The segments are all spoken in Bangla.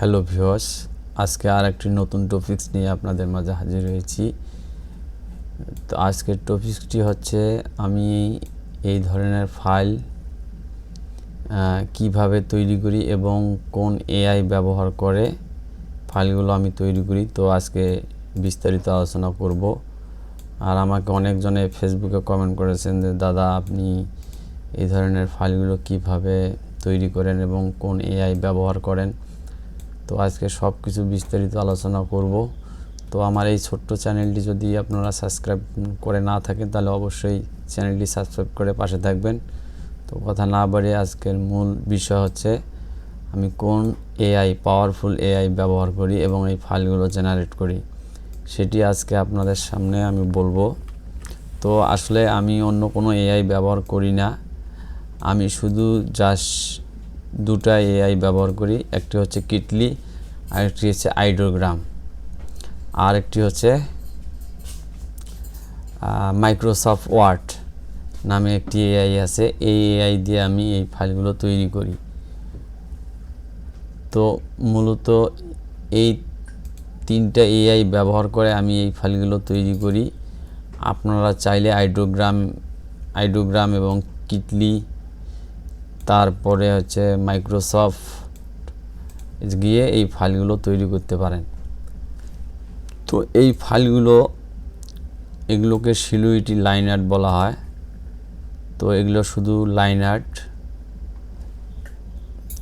হ্যালো ভিউয়ার্স, আজকে আর একটি নতুন টপিকস নিয়ে আপনাদের মাঝে হাজির হয়েছি। তো আজকের টপিকসটি হচ্ছে আমি এই ধরনের ফাইল কীভাবে তৈরি করি এবং কোন এআই ব্যবহার করে ফাইলগুলো আমি তৈরি করি। তো আজকে বিস্তারিত আলোচনা করব। আর আমাকে অনেকজনে ফেসবুকে কমেন্ট করেছেন যে, দাদা, আপনি এই ধরনের ফাইলগুলো কীভাবে তৈরি করেন এবং কোন এআই ব্যবহার করেন? তো আজকে সব কিছু বিস্তারিত আলোচনা করব। তো আমার এই ছোট্ট চ্যানেলটি যদি আপনারা সাবস্ক্রাইব করে না থাকেন, তাহলে অবশ্যই চ্যানেলটি সাবস্ক্রাইব করে পাশে থাকবেন। তো কথা না বাড়িয়ে আজকের মূল বিষয় হচ্ছে, আমি কোন এআই পাওয়ারফুল এআই ব্যবহার করি এবং এই ফাইলগুলো জেনারেট করি? সেটি আজকে আপনাদের সামনে আমি বলব। তো আসলে আমি অন্য কোনো এআই ব্যবহার করি না। আমি শুধু জাস্ট দুটা এআই ব্যবহার করি। একটি হচ্ছে কিটলি আর একটি হচ্ছে আইডোগ্রাম আর একটি হচ্ছে মাইক্রোসফট ওয়ার্ড নামে একটি এআই আছে। এই এআই দিয়ে আমি এই ফাইলগুলো তৈরি করি। তো মূলত এই তিনটা এআই ব্যবহার করে আমি এই ফাইলগুলো তৈরি করি। আপনারা চাইলে আইডোগ্রাম আইডোগ্রাম এবং কিটলি তারপরে হচ্ছে মাইক্রোসফট গিয়ে এই ফাইলগুলো তৈরি করতে পারেন। তো এই ফাইলগুলো এগুলোকে সিলুইটি লাইন আর্ট বলা হয়। তো এগুলো শুধু লাইন আর্ট।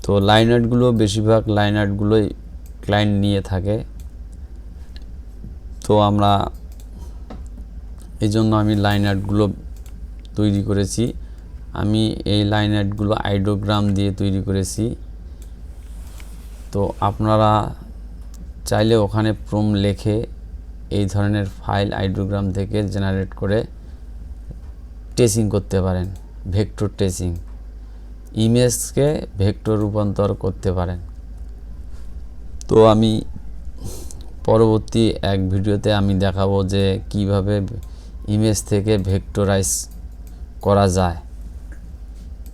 তো লাইন আর্টগুলো বেশিরভাগ লাইন আর্টগুলোই ক্লায়েন্ট নিয়ে থাকে। তো আমরা এই জন্য আমি লাইন আর্টগুলো তৈরি করেছি। আমি এই লাইন আর্টগুলো আইডোগ্রাম দিয়ে তৈরি করেছি। তো আপনারা চাইলে ওখানে প্রোম লেখে এই ধরনের ফাইল আইডোগ্রাম থেকে জেনারেট করে টেসিং করতে পারেন ভেক্টর টেসিং ইমেজকে ভেক্টর রূপান্তর করতে পারেন। তো আমি পরবর্তী এক ভিডিওতে আমি দেখাবো যে কীভাবে ইমেজ থেকে ভেক্টরাইজ করা যায়।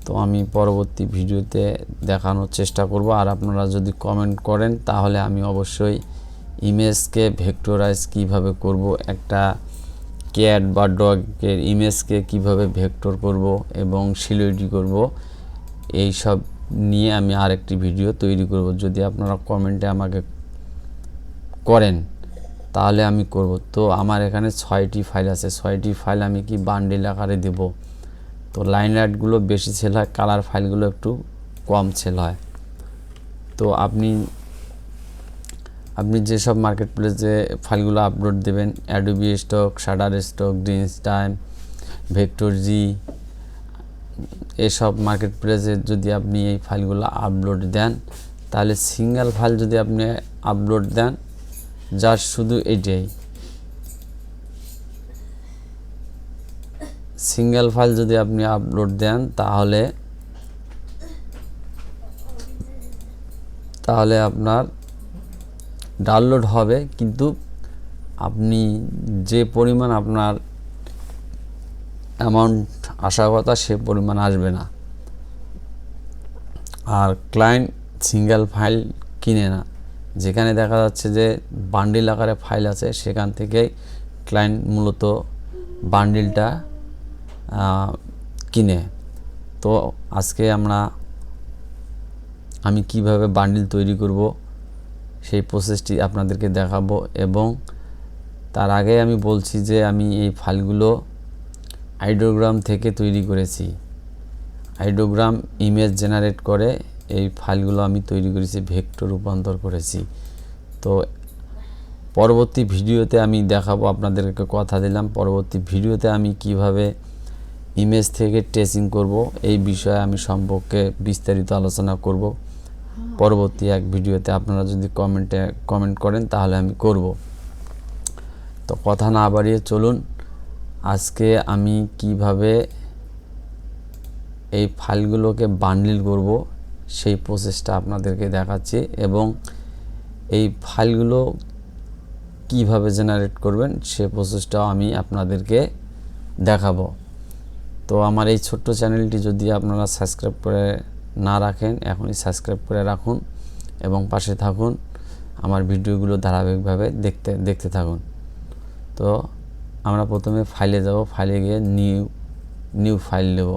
তো আমি পরবর্তী ভিডিওতে দেখানোর চেষ্টা করব। আর আপনারা যদি কমেন্ট করেন, তাহলে আমি অবশ্যই ইমেজকে ভেক্টরাইজ কীভাবে করব, একটা ক্যাট বা ডগের ইমেজকে কীভাবে ভেক্টর করব এবং সিলুইটি করব এই সব নিয়ে আমি আরেকটি ভিডিও তৈরি করব। যদি আপনারা কমেন্টে আমাকে করেন, তাহলে আমি করব। তো আমার এখানে ছয়টি ফাইল আছে। ছয়টি ফাইল আমি কি বান্ডিল আকারে দেবো? তো লাইন আর্টগুলো বেশি সেল হয় কালার ফাইলগুলো একটু কম সেল হয় তো আপনি আপনি যেসব মার্কেট প্লেসে ফাইলগুলো আপলোড দেবেন Adobe stock Shutterstock Dreamstime vector জি এসব মার্কেট প্লেসে যদি আপনি এই ফাইলগুলো আপলোড দেন, তাহলে সিঙ্গেল ফাইল যদি আপনি আপলোড দেন যার শুধু এটাই। সিঙ্গেল ফাইল যদি আপনি আপলোড দেন, তাহলে তাহলে আপনার ডাউনলোড হবে। কিন্তু আপনি যে পরিমাণ আপনার অ্যামাউন্ট আসার কথা, সে পরিমাণ আসবে না। আর ক্লায়েন্ট সিঙ্গেল ফাইল কিনে না। যেখানে দেখা যাচ্ছে যে বান্ডিল আকারে ফাইল আছে, সেখান থেকে ক্লায়েন্ট মূলত বান্ডিলটা কিনে। তো আজকে আমরা, আমি কীভাবে বান্ডিল তৈরি করব, সেই প্রসেসটি আপনাদেরকে দেখাবো এবং তার আগে আমি বলছি যে আমি এই ফাইলগুলো আইডোগ্রাম থেকে তৈরি করেছি। আইডোগ্রাম ইমেজ জেনারেট করে এই ফাইলগুলো আমি তৈরি করেছি ভেক্টর রূপান্তর করেছি। তো পরবর্তী ভিডিওতে আমি দেখাবো, আপনাদেরকে কথা দিলাম, পরবর্তী ভিডিওতে আমি কীভাবে ইমেজ থেকে টেসিং করব এই বিষয়ে আমি সম্পর্কে বিস্তারিত আলোচনা করব। পরবর্তী এক ভিডিওতে আপনারা যদি কমেন্টে কমেন্ট করেন তাহলে আমি করব। তো কথা না বাড়িয়ে চলুন আজকে আমি কীভাবে এই ফাইলগুলোকে বান্ডিল করব সেই প্রসেসটা আপনাদেরকে দেখাচ্ছি এবং এই ফাইলগুলো কীভাবে জেনারেট করবেন সে প্রসেসটাও আমি আপনাদেরকে দেখাবো। তো আমার এই ছোট্ট চ্যানেলটি যদি আপনারা সাবস্ক্রাইব করে না রাখেন, এখনই সাবস্ক্রাইব করে রাখুন এবং পাশে থাকুন। আমার ভিডিওগুলো ধারাবাহিকভাবে দেখতে দেখতে থাকুন। তো আমরা প্রথমে ফাইলে যাব। ফাইলে গিয়ে নিউ নিউ ফাইল নেব।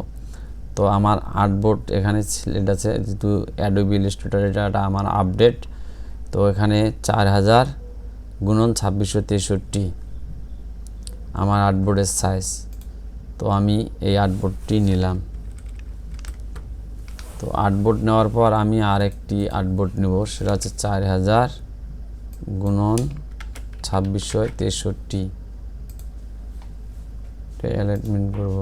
তো আমার আর্টবোর্ড এখানে সিলেক্ট আছে, যেহেতু অ্যাডোবি ইলাস্ট্রেটর এটা আমার আপডেট তো এখানে চার হাজার গুণন ছাব্বিশশো তেষট্টি। আমার আর্টবোর্ডের সাইজ তো আমি এই আর্টবোর্ডটি নিলাম। তো আর্টবোর্ড নেওয়ার পর আমি আরেকটি আর্টবোর্ড নেব, সেটা হচ্ছে চার হাজার গুণন ছাব্বিশশো তেষট্টি। অ্যালাইনমেন্ট করব।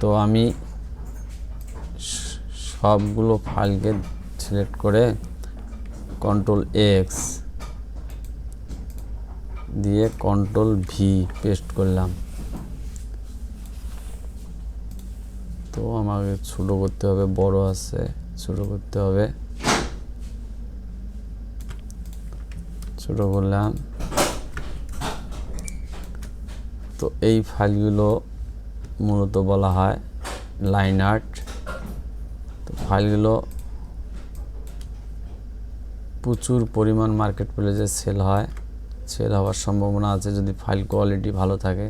তো আমি সবগুলো ফাইলকে সিলেক্ট করে কন্ট্রোল এক্স দিয়ে কন্ট্রোল ভি পেস্ট করলাম। তো আমাকে ছোট করতে হবে, বড় আছে, ছোট করতে হবে। ছোট করলাম। তো এই ফাইলগুলো মূলত বলা হয় লাইন আর্ট তো ফাইলগুলো প্রচুর পরিমাণ মার্কেট প্লেসে সেল হয়। সেল হওয়ার সম্ভাবনা আছে। যদি ফাইল কোয়ালিটি ভালো থাকে,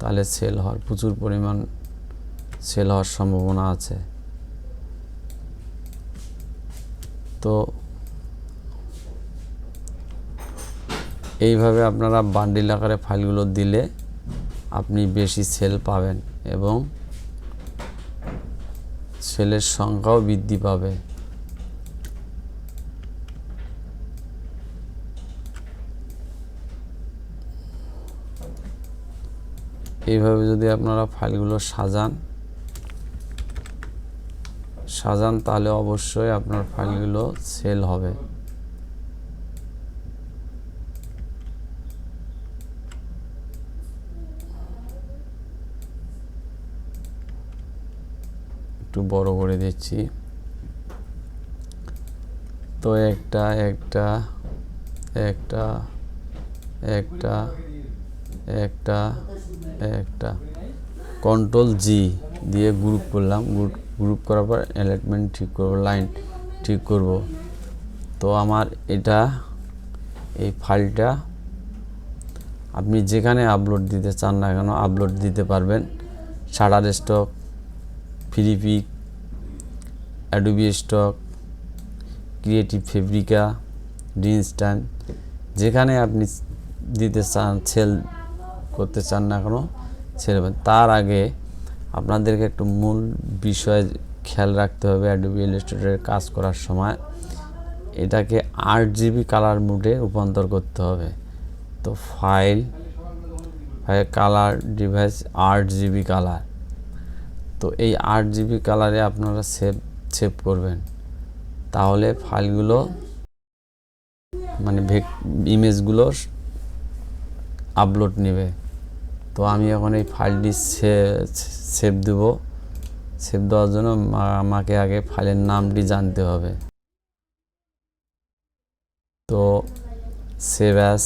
তাহলে সেল হওয়ার, প্রচুর পরিমাণ সেল হওয়ার সম্ভাবনা আছে। তো এইভাবে আপনারা বান্ডিল আকারে ফাইলগুলো দিলে আপনি বেশি সেল পাবেন এবং সেলের সংখ্যাও বৃদ্ধি পাবে। এইভাবে যদি আপনারা ফাইলগুলো সাজান সাজান তাহলে অবশ্যই আপনার ফাইলগুলো সেল হবে। একটু বড় করে দিচ্ছি। তো একটা একটা একটা একটা একটা একটা কন্ট্রোল জি দিয়ে গ্রুপ করলাম। গ্রুপ গ্রুপ করার পর অ্যালাইনমেন্ট ঠিক করব লাইন ঠিক করব। তো আমার এটা, এই ফাইলটা আপনি যেখানে আপলোড দিতে চান না কেন আপলোড দিতে পারবেন। Shutterstock Freepik Adobe stock Creative Fabrica Dreamstime যেখানে আপনি দিতে চান সেল করতে চান না কেন, ছেড়ে তার আগে আপনাদেরকে একটু মূল বিষয় খেয়াল রাখতে হবে অ্যাডোবি ইলাস্ট্রেটরের কাজ করার সময়। এটাকে আট জিবি কালার মুডে রূপান্তর করতে হবে। তো ফাইল ফাইল কালার ডিভাইস আট জিবি কালার তো এই আট জিবি কালারে আপনারা সেভ সেভ করবেন। তাহলে ফাইলগুলো মানে ভেক ইমেজগুলো আপলোড নেবে। তো আমি এখন এই ফাইলটি সেভ দেব। সেভ দেওয়ার জন্য আমাকে আগে ফাইলের নামটি জানতে হবে। তো সেভ অ্যাস।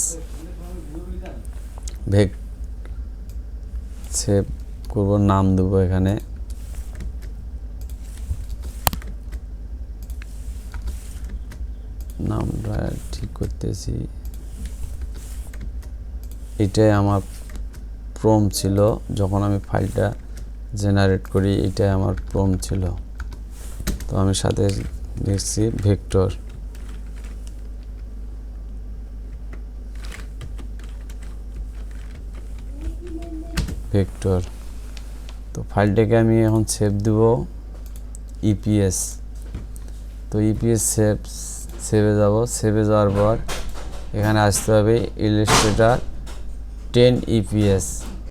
ভেক, সেভ করব, নাম দেবো এখানে। নামটা ঠিক করতেছি। এটাই আমার প্রম ছিল, যখন আমি ফাইলটা জেনারেট করি, এটাই আমার প্রম ছিল। তো আমি সাথে দেখছি ভেক্টর। ভেক্টর। তো ফাইলটাকে আমি এখন সেভ দেব ইপিএস তো ইপিএস সেভ সেভে যাব। সেভে যাওয়ার পর এখানে আসতে হবে ইলিস্ট্রেটার টেন ইপিএস